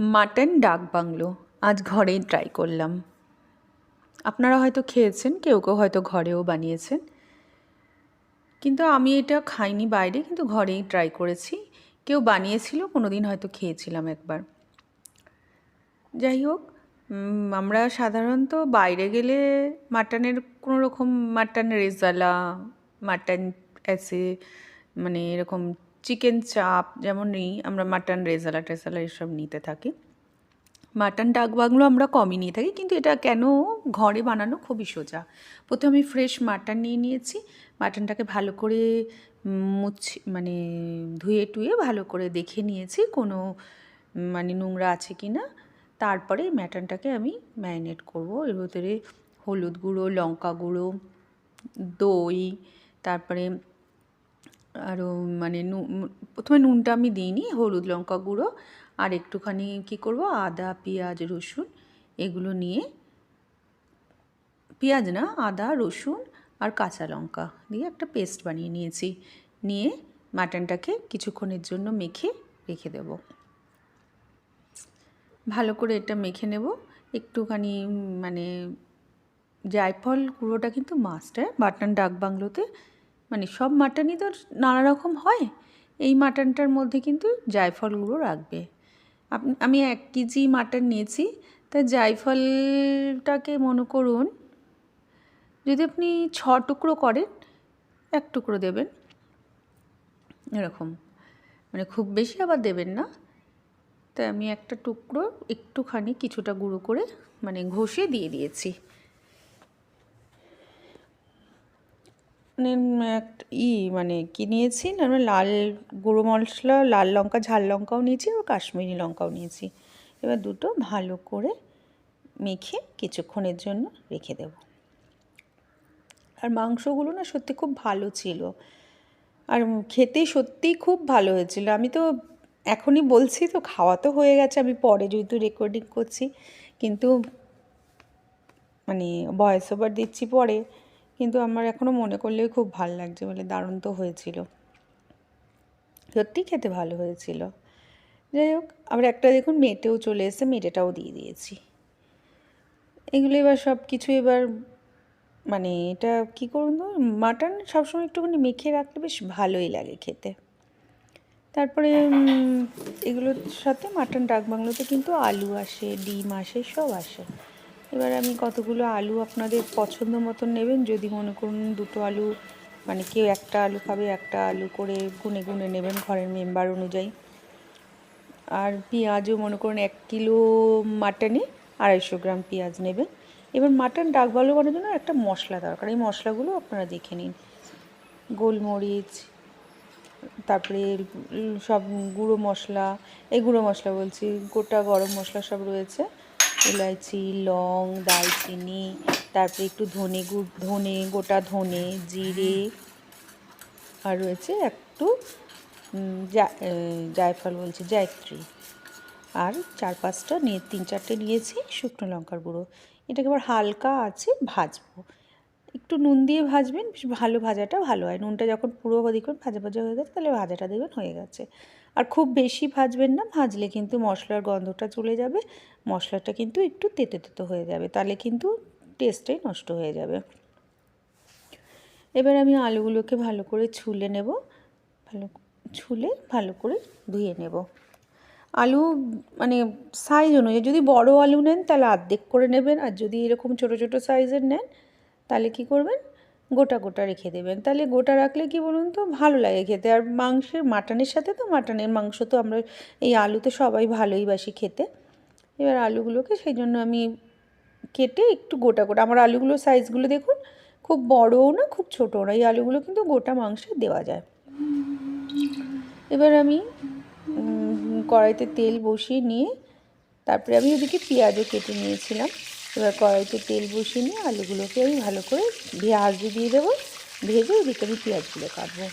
Mutton ডাক bungalow. আজ ঘরেই ট্রাই করলাম। আপনারা হয়তো খেয়েছেন, কেউ কেউ হয়তো ঘরেও বানিয়েছেন। কিন্তু আমি এটা খাইনি বাইরে, কিন্তু ঘরেই ট্রাই করেছি। কেউ বানিয়েছিল কোনো দিন হয়তো খেয়েছিলাম একবার। যাই হোক আমরা সাধারণত বাইরে গেলে মাটনের কোনো রকম মাটন রেজালা, মাটন অ্যাসে মানে এরকম চিকেন চাপ যেমন নিই, আমরা মাটন, রেজালা টেজালা এসব নিতে থাকি। মাটন ডাক বাংলো আমরা কমই নিয়ে থাকি, কিন্তু এটা কেন ঘরে বানানো খুবই সোজা। প্রথমে আমি ফ্রেশ মাটন নিয়ে নিয়েছি, মাটনটাকে ভালো করে মুছি মানে ধুয়ে টুয়ে ভালো করে দেখে নিয়েছি কোনো মানে নোংরা আছে কি না। তারপরে মাটনটাকে আমি ম্যারিনেট করব, এর ভিতরে হলুদ গুঁড়ো, লঙ্কা গুঁড়ো, দই, তারপরে আরও মানে প্রথমে নুনটা আমি দিইনি, হলুদ লঙ্কা গুঁড়ো, আর একটুখানি কী করব, আদা, পেঁয়াজ, রসুন, এগুলো নিয়ে, পেঁয়াজ না, আদা, রসুন আর কাঁচা লঙ্কা দিয়ে একটা পেস্ট বানিয়ে নিয়েছি। নিয়ে মাটনটাকে কিছুক্ষণের জন্য মেখে রেখে দেব। ভালো করে এটা মেখে নেব। একটুখানি মানে জায়ফল গুঁড়োটা কিন্তু মাস্ট হ্যাঁ? মাটন ডাক বাংলোতে মানে সব মাটনই তো নানা রকম হয়। এই মাটনটার মধ্যে কিন্তু জায়ফল গুঁড়ো রাখবে। আমি এক কেজি মাটন নিয়েছি, তা জায়ফলটাকে মনে করুন, যদি আপনি ছ টুকরো করেন, এক টুকরো দেবেন। এরকম মানে খুব বেশি আবার দেবেন না। তাই আমি একটা টুকরো একটুখানি কিছুটা গুঁড়ো করে মানে ঘষে দিয়ে দিয়েছি মানে একটা ই মানে কি নিয়েছি লাল গুঁড়ো মশলা, লাল লঙ্কা, ঝাল লঙ্কাও নিয়েছি আর কাশ্মীরি লঙ্কাও নিয়েছি। এবার দুটো ভালো করে মেখে কিছুক্ষণের জন্য রেখে দেব। আর মাংসগুলো না সত্যি খুব ভালো ছিল। আর খেতে সত্যিই খুব ভালো হয়েছিল। আমি তো এখনই বলছি, তো খাওয়া তো হয়ে গেছে। আমি পরে যেহেতু রেকর্ডিং করছি, কিন্তু মানে ভয়েস ওভার দিচ্ছি পরে। কিন্তু আমার এখনও মনে করলেই খুব ভালো লাগছে বলে দারুণ তো হয়েছিল। সত্যি খেতে ভালো হয়েছিল। যাই হোক, আবার একটা দেখুন মেটেও চলে এসে মেটেটাও দিয়ে দিয়েছি। এগুলো এবার সব কিছু এবার মানে এটা কি করুন তো, মাটন সবসময় একটুখানি মেখে রাখলে বেশ ভালোই লাগে খেতে। তারপরে এগুলোর সাথে মাটন ডাক বাংলোতে কিন্তু আলু আসে, ডিম আসে, সব আসে। এবার আমি কতগুলো আলু আপনাদের পছন্দ মতন নেবেন? যদি মনে করুন দুটো আলু মানে কেউ একটা আলু খাবে, একটা আলু করে গুনে গুনে নেবেন ঘরের মেম্বার অনুযায়ী। আর পেঁয়াজও মনে করুন এক কিলো মাটনে আড়াইশো গ্রাম পেঁয়াজ নেবেন। এবার মাটন ডাক ভালো করার জন্য একটা মশলা দরকার। এই মশলাগুলো আপনারা দেখে নিন। গোলমরিচ, তারপরে সব গুঁড়ো মশলা, এই গুঁড়ো মশলা বলছি, গোটা গরম মশলা সব রয়েছে। এলাচি লং দালচিনি তারপরে একটু ধনে গুড়, ধনে, গোটা ধনে, জিরে, আর রয়েছে একটু জায়ফল বলছি, জায়ত্রী। আর চার পাঁচটা নিয়ে তিন চারটে নিয়েছি শুকনো লঙ্কার গুঁড়ো। এটাকে আবার হালকা আছে ভাজবো। একটু নুন দিয়ে ভাজবেন, বেশ ভালো ভাজাটা ভালো হয়। নুনটা যখন পুরো দেখবেন ভাজা ভাজা হয়ে গেছে, তাহলে ভাজাটা দেবেন হয়ে গেছে। আর খুব বেশি ভাজবেন না, ভাজলে কিন্তু মশলার গন্ধটা চলে যাবে, মশলাটা কিন্তু একটু তেতে তেতো হয়ে যাবে, তাহলে কিন্তু টেস্টটাই নষ্ট হয়ে যাবে। এবার আমি আলুগুলোকে ভালো করে ছুলে নেব, ভালো ছুলে ভালো করে ধুয়ে নেব। আলু মানে সাইজ অনুযায়ী, যদি বড় আলু নেন তাহলে আর্ধেক করে নেবেন, আর যদি এরকম ছোট ছোট সাইজের নেন তাহলে কি করবেন? গোটা গোটা রেখে দেবেন। তাহলে গোটা রাখলে কি বলুন তো? ভালো লাগে খেতে। আর মাংসের, মাটনের সাথে তো মাটনের মাংস তো আমরা এই আলুতে সবাই ভালোই বাসি খেতে। এবার আলুগুলোকে সেই জন্য আমি কেটে একটু গোটা গোটা, আমার আলুগুলোর সাইজগুলো দেখুন, খুব বড়ও না, খুব ছোটও না, এই আলুগুলো কিন্তু গোটা মাংসে দেওয়া যায়। এবার আমি কড়াইতে তেল বসিয়ে নিয়ে, তারপরে আমি ওদিকে পেঁয়াজও কেটে নিয়েছিলাম। এবার কড়াইতে তেল বসিয়ে নিয়ে আলুগুলোকে আমি ভালো করে পেঁয়াজ দিয়ে দেবো। ভেজে ওদিকে আমি পেঁয়াজগুলো কাটবো।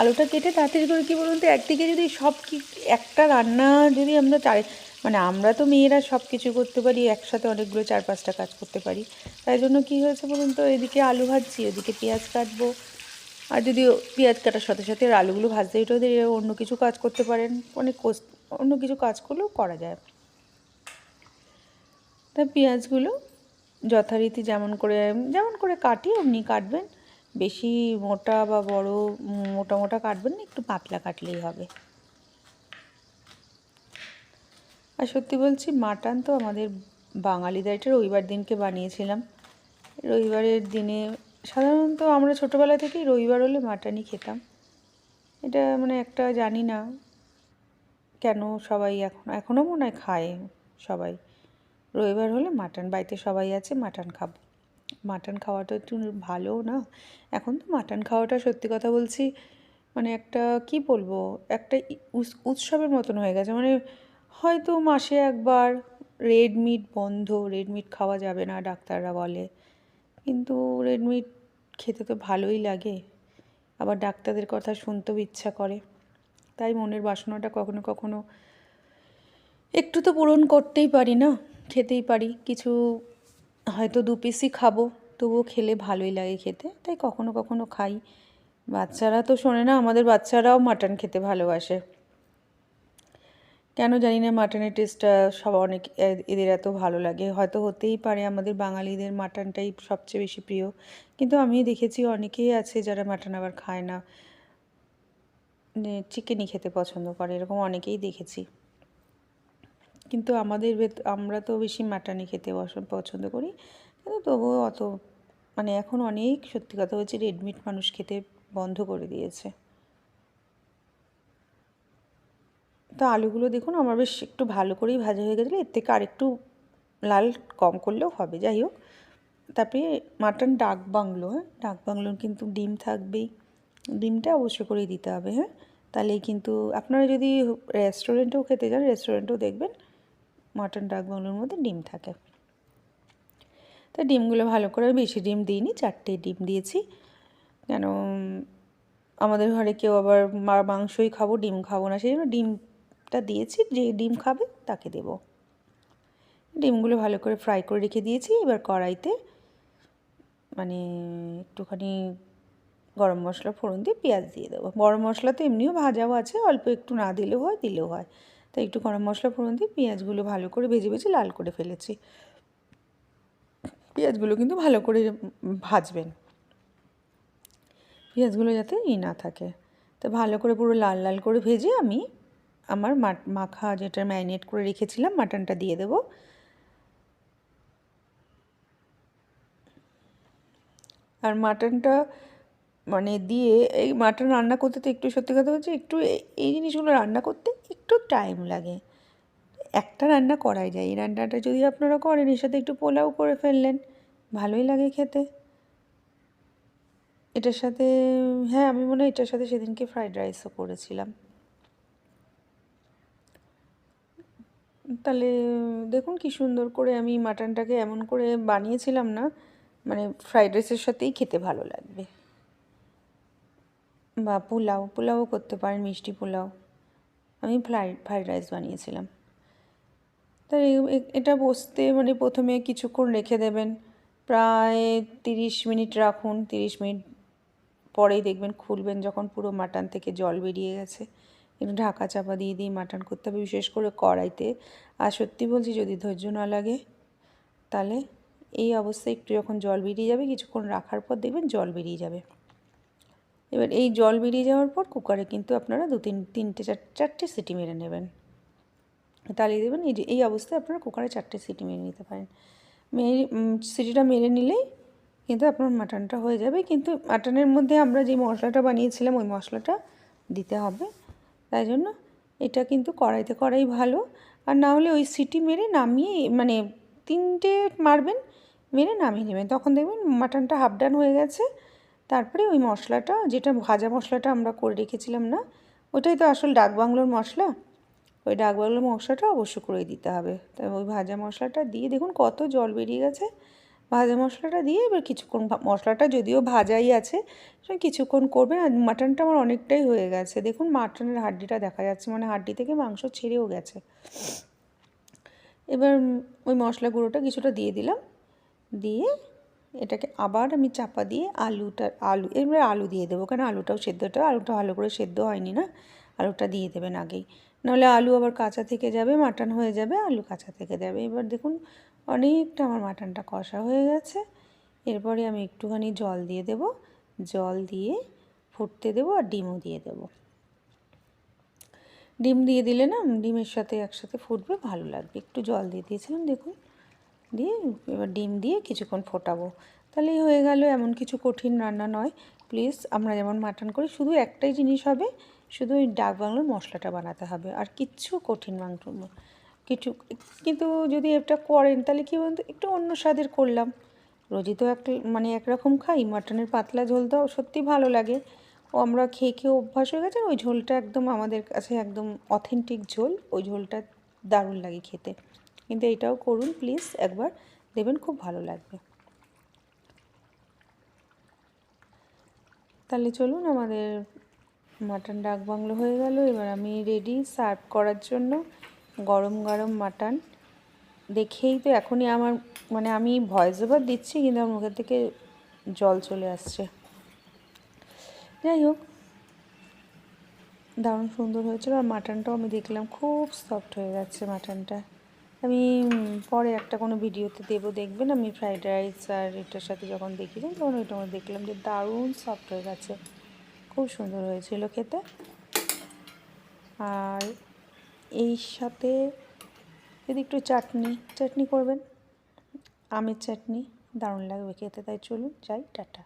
আলুটা কেটে তাড়াতাড়ি করে কী বলুন তো, একদিকে যদি সব কি, একটা রান্না যদি আমরা চাই মানে আমরা তো মেয়েরা সব কিছু করতে পারি, একসাথে অনেকগুলো চার পাঁচটা কাজ করতে পারি। তাই জন্য কী হয়েছে বলুন তো, এদিকে আলু ভাজছি ওদিকে পেঁয়াজ কাটবো। আর যদি পেঁয়াজ কাটার সাথে সাথে আলুগুলো ভাজতে ওটা অন্য কিছু কাজ করতে পারেন। অনেক অন্য কিছু কাজ করলেও করা যায়। তাই পেঁয়াজগুলো যথারীতি যেমন করে যেমন করে কাটি, অমনি কাটবেন। বেশি মোটা বা বড়, মোটা মোটা কাটবেন না, একটু পাতলা কাটলেই হবে। আর সত্যি বলছি, মাটন তো আমাদের বাঙালিদের, এটা রবিবার দিনকে বানিয়েছিলাম। রবিবারের দিনে সাধারণত আমরা ছোটোবেলা থেকেই রবিবার হলে মাটনই খেতাম। এটা মানে একটা জানি না কেন সবাই এখন এখনও মনে হয় খায় সবাই। রবিবার হলে মাটন, বাড়িতে সবাই আছে, মাটন খাব। মাটন খাওয়াটা একটু ভালো না? এখন তো মাটন খাওয়াটা সত্যি কথা বলছি মানে একটা, কি বলব, একটা উৎসবের মতন হয়ে গেছে। মানে হয়তো মাসে একবার রেড মিট বন্ধ, রেড মিট খাওয়া যাবে না, ডাক্তাররা বলে। কিন্তু রেড মিট খেতে তো ভালোই লাগে। আবার ডাক্তারদের কথা শুনতেও ইচ্ছা করে। তাই মনের বাসনাটা কখনো কখনো একটু তো পূরণ করতেই পারি না। খেতেই পারি। কিছু হয়তো দু পিসই খাব, তবুও খেলে ভালোই লাগে খেতে। তাই কখনো কখনো খাই। বাচ্চারা তো শোনে না, আমাদের বাচ্চারাও মাটন খেতে ভালোবাসে। কেন জানি না মাটনের টেস্টটা সব অনেক এদের এত ভালো লাগে। হয়তো হতেই পারে, আমাদের বাঙালিদের মাটনটাই সবচেয়ে বেশি প্রিয়। কিন্তু আমি দেখেছি অনেকেই আছে যারা মাটন আবার খায় না। চিকেনই খেতে পছন্দ করে, এরকম অনেকেই দেখেছি। কিন্তু আমাদের আমরা তো বেশি মাটনই খেতে পছন্দ করি। কিন্তু তবুও অত মানে এখন অনেক, সত্যি কথা বলছি রেডমিট মানুষ খেতে বন্ধ করে দিয়েছে। তো আলুগুলো দেখুন, আমার বেশ একটু ভালো করেই ভাজা হয়ে গেছিল, এর থেকে আরেকটু লাল কম করলেও হবে, যাই হোক। তারপরে মাটন ডাক বাংলো হ্যাঁ? ডাক বাংলোর কিন্তু ডিম থাকবেই। ডিমটা অবশ্য করেই দিতে হবে হ্যাঁ? তাহলে কিন্তু আপনারা যদি রেস্টুরেন্টেও খেতে যান, রেস্টুরেন্টেও দেখবেন মাটন ডাক বাংলোর মধ্যে ডিম থাকে। তো ডিমগুলো ভালো করে বেশি ডিম দিইনি, চারটে ডিম দিয়েছি। কেন, আমাদের ঘরে কেউ আবার মাংসই খাব, ডিম খাব না সেই জন্য ডিমটা দিয়েছি, যে ডিম খাবে তাকে দেব। ডিমগুলো ভালো করে ফ্রাই করে রেখে দিয়েছি, এবার কড়াইতে মানে একটুখানি গরম মশলা ফোড়ন দিয়ে পেঁয়াজ দিয়ে দেবো। গরম মশলা তো এমনিও ভাজাও আছে, অল্প একটু না দিলেও হয় দিলেও হয়। তাই একটু গরম মশলা ফোড়ন দিয়ে পেঁয়াজগুলো ভালো করে ভেজে ভেজে লাল করে ফেলেছি। পেঁয়াজগুলো কিন্তু ভালো করে ভাজবেন। পেঁয়াজগুলো যাতে ই না থাকে। তো ভালো করে পুরো লাল লাল করে ভেজে আমি আমার মাখা যেটা ম্যারিনেট করে রেখেছিলাম মাটনটা দিয়ে দেবো। আর মাটনটা মানে দিয়ে এই মাটন রান্না করতে তো একটু সত্যি কথা বলছি, একটু এই জিনিসগুলো রান্না করতে একটু টাইম লাগে। একটা রান্না করাই যায়, এই রান্নাটা যদি আপনারা করেন, এর সাথে একটু পোলাও করে ফেললেন, ভালোই লাগে খেতে। এটার সাথে হ্যাঁ আমি মনে হয় এটার সাথে সেদিনকে ফ্রাইড রাইসও করেছিলাম। তাহলে দেখুন কি সুন্দর করে আমি মাটনটাকে এমন করে বানিয়েছিলাম না মানে ফ্রাইড রাইসের সাথেই খেতে ভালো লাগবে। বা পোলাও পোলাও করতে পারেন, মিষ্টি পোলাও। আমি ফ্রাইড ফ্রাইড রাইস বানিয়েছিলাম। তাই এটা বসতে মানে প্রথমে কিছুক্ষণ রেখে দেবেন। প্রায় তিরিশ মিনিট রাখুন। তিরিশ মিনিট পরেই দেখবেন খুলবেন যখন পুরো মাটন থেকে জল বেরিয়ে গেছে। একটু ঢাকা চাপা দিয়ে দিয়ে মাটন করতে হবে, বিশেষ করে কড়াইতে। আর সত্যি বলছি, যদি ধৈর্য না লাগে, তাহলে এই অবস্থায় একটু যখন জল বেরিয়ে যাবে, কিছুক্ষণ রাখার পর দেখবেন জল বেরিয়ে যাবে। এবার এই জল বেরিয়ে যাওয়ার পর কুকারে কিন্তু আপনারা দু তিন, তিনটে চার, চারটে সিটি মেরে নেবেন। তালিয়ে দেবেন, এই যে, এই অবস্থায় আপনারা কুকারে চারটে সিটি মেরে নিতে পারেন। মেরে সিটিটা মেরে নিলেই কিন্তু আপনার মাটনটা হয়ে যাবে। কিন্তু মাটনের মধ্যে আমরা যে মশলাটা বানিয়েছিলাম, ওই মশলাটা দিতে হবে। তাই জন্য এটা কিন্তু কড়াইতে করাই ভালো। আর না হলে ওই সিটি মেরে নামিয়ে মানে তিনটে মারবেন, মেরে নামিয়ে নেবেন। তখন দেখবেন মাটনটা হাফ ডান হয়ে গেছে। তারপরে ওই মশলাটা, যেটা ভাজা মশলাটা আমরা করে রেখেছিলাম না, ওটাই তো আসল ডাকবাংলোর মশলা। ওই ডাকবাংলোর মশলাটা অবশ্য করে দিতে হবে। তাই ওই ভাজা মশলাটা দিয়ে দেখুন কত জল বেরিয়ে গেছে। ভাজা মশলাটা দিয়ে এবার কিছুক্ষণ মশলাটা যদিও ভাজাই আছে কিছুক্ষণ করবেন আর মাটনটা আমার অনেকটাই হয়ে গেছে। দেখুন মাটনের হাড্ডিটা দেখা যাচ্ছে মানে হাড্ডি থেকে মাংস ছেড়েও গেছে। এবার ওই মশলা গুঁড়োটা কিছুটা দিয়ে দিলাম। দিয়ে এটাকে আবার আমি চাপা দিয়ে আলুটা, আলু, এবার আলু দিয়ে দেবো কারণ আলুটাও সেদ্ধটা, আলুটা ভালো করে সেদ্ধ হয়নি না? আলুটা দিয়ে দেবেন আগেই। নাহলে আলু আবার কাঁচা থেকে যাবে, মাটন হয়ে যাবে, আলু কাঁচা থেকে যাবে। এবার দেখুন অনেকটা আমার মাটনটা কষা হয়ে গেছে। এরপরে আমি একটুখানি জল দিয়ে দেব। জল দিয়ে ফুটতে দেবো আর ডিমও দিয়ে দেবো। ডিম দিয়ে দিলে না, ডিমের সাথে একসাথে ফুটবে, ভালো লাগবে। একটু জল দিয়ে দিয়েছিলাম, দেখুন। দিয়ে এবার ডিম দিয়ে কিছুক্ষণ ফোটাবো। তাহলেই হয়ে গেল এমন কিছু কঠিন রান্না নয়। প্লিজ আমরা যেমন মাটন করি, শুধু একটাই জিনিস হবে, শুধু ওই ডাক বাংলোর মশলাটা বানাতে হবে, আর কিচ্ছু কঠিন মাংস কিছু, কিন্তু যদি এটা করেন, তাহলে কী বলুন তো, একটু অন্য স্বাদের করলাম। রোজই তো একটা মানে একরকম খাই, মাটনের পাতলা ঝোল তো সত্যি ভালো লাগে। ও আমরা খেয়ে খেয়ে অভ্যাস হয়ে গেছে ওই ঝোলটা একদম আমাদের কাছে একদম অথেন্টিক ঝোল, ওই ঝোলটা দারুণ লাগে খেতে। কিন্তু এটাও করুন প্লিজ একবার দেবেন, খুব ভালো লাগবে। তাহলে চলুন, আমাদের মাটন ডাক বাংলো হয়ে গেল। এবার আমি রেডি সার্ভ করার জন্য গরম গরম মাটন দেখেই তো এখনই আমার মানে আমি ভয়েস ওভার দিচ্ছি, কিন্তু আমার মুখের থেকে জল চলে আসছে। যাই হোক, দারুণ সুন্দর হয়েছিল। আর মাটনটাও আমি দেখলাম, খুব সফট হয়ে গেছে মাটনটা আমি পরে একটা কোনো ভিডিওতে দেবো, দেখবেন আমি ফ্রাইড রাইস আর এটার সাথে যখন দেখিয়েছিলাম তখন ওইটা আমার দেখলাম যে দারুণ সফট হয়ে গেছে। খুব সুন্দর হয়েছিল খেতে। আর এই সাথে যদি একটু চাটনি চাটনি করবেন, আমের চাটনি, দারুণ লাগবে খেতে, তাই চলুন যাই, টাটা।